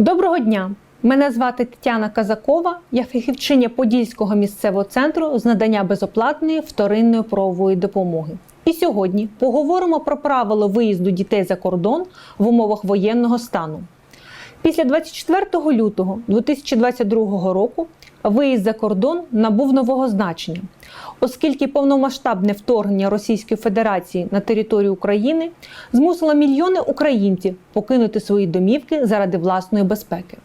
Доброго дня! Мене звати Тетяна Казакова, я фахівчиня Подільського місцевого центру з надання безоплатної вторинної правової допомоги. І сьогодні поговоримо про правила виїзду дітей за кордон в умовах воєнного стану. Після 24 лютого 2022 року виїзд за кордон набув нового значення, оскільки повномасштабне вторгнення Російської Федерації на територію України змусило мільйони українців покинути свої домівки заради власної безпеки.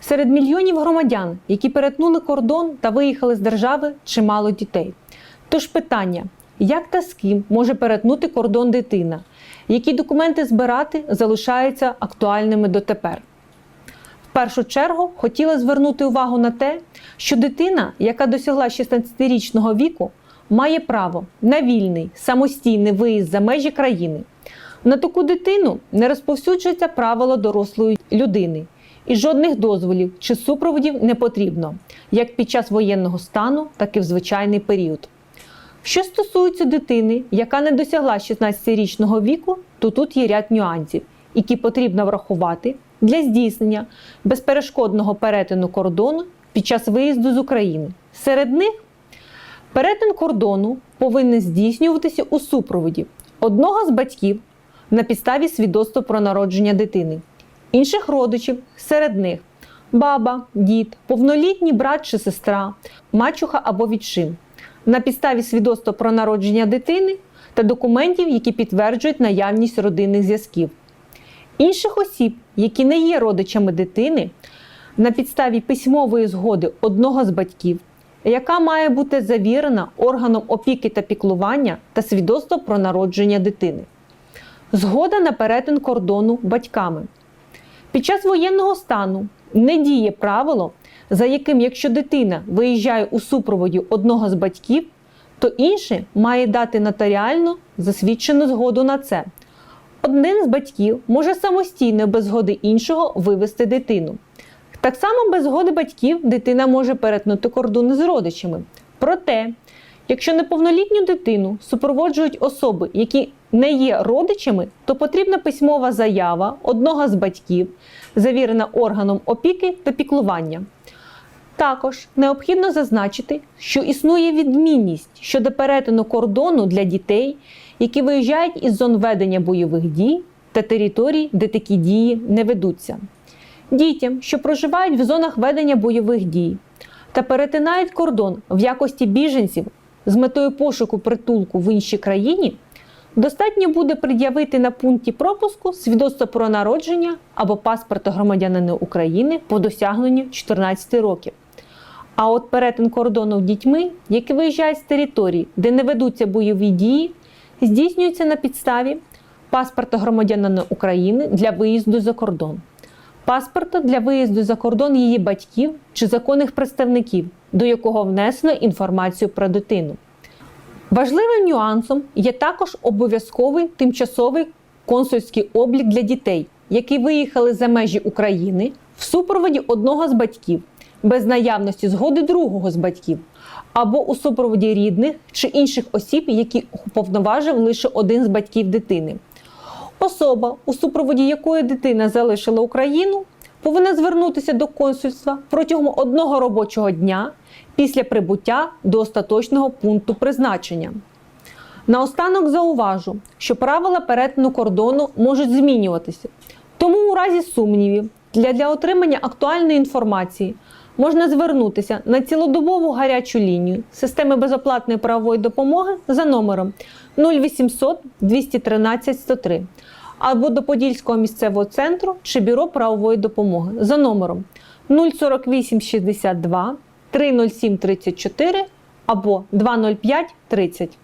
Серед мільйонів громадян, які перетнули кордон та виїхали з держави, чимало дітей. Тож питання: як та з ким може перетнути кордон дитина? Які документи збирати залишаються актуальними дотепер? Першу чергу хотіла звернути увагу на те, що дитина, яка досягла 16-річного віку, має право на вільний самостійний виїзд за межі країни. На таку дитину не розповсюджується правило дорослої людини, і жодних дозволів чи супроводів не потрібно, як під час воєнного стану, так і в звичайний період. Що стосується дитини, яка не досягла 16-річного віку, то тут є ряд нюансів, які потрібно врахувати для здійснення безперешкодного перетину кордону під час виїзду з України. Серед них перетин кордону повинен здійснюватися у супроводі одного з батьків на підставі свідоцтва про народження дитини, інших родичів серед них баба, дід, повнолітній брат чи сестра, мачуха або відчим на підставі свідоцтва про народження дитини та документів, які підтверджують наявність родинних зв'язків. Інших осіб, які не є родичами дитини, на підставі письмової згоди одного з батьків, яка має бути завірена органом опіки та піклування та свідоцтво про народження дитини. Згода на перетин кордону батьками. Під час воєнного стану не діє правило, за яким, якщо дитина виїжджає у супроводі одного з батьків, то інший має дати нотаріально засвідчену згоду на це. Один з батьків може самостійно без згоди іншого вивести дитину. Так само без згоди батьків дитина може перетнути кордони з родичами. Проте, якщо неповнолітню дитину супроводжують особи, які не є родичами, то потрібна письмова заява одного з батьків, завірена органом опіки та піклування. Також необхідно зазначити, що існує відмінність щодо перетину кордону для дітей, які виїжджають із зон ведення бойових дій та територій, де такі дії не ведуться. Дітям, що проживають в зонах ведення бойових дій та перетинають кордон в якості біженців з метою пошуку притулку в іншій країні, достатньо буде пред'явити на пункті пропуску свідоцтво про народження або паспорта громадянина України по досягненню 14 років. А от перетин кордону дітьми, які виїжджають з території, де не ведуться бойові дії, здійснюється на підставі паспорта громадянина України для виїзду за кордон, паспорта для виїзду за кордон її батьків чи законних представників, до якого внесено інформацію про дитину. Важливим нюансом є також обов'язковий тимчасовий консульський облік для дітей, які виїхали за межі України в супроводі одного з батьків без наявності згоди другого з батьків, або у супроводі рідних чи інших осіб, які уповноважив лише один з батьків дитини. Особа, у супроводі якої дитина залишила Україну, повинна звернутися до консульства протягом одного робочого дня після прибуття до остаточного пункту призначення. Наостанок зауважу, що правила перетину кордону можуть змінюватися. Тому у разі сумнівів для, для отримання актуальної інформації можна звернутися на цілодобову гарячу лінію системи безоплатної правової допомоги за номером 0800 213 103 або до Подільського місцевого центру чи бюро правової допомоги за номером 048 62 307 34 або 205 30.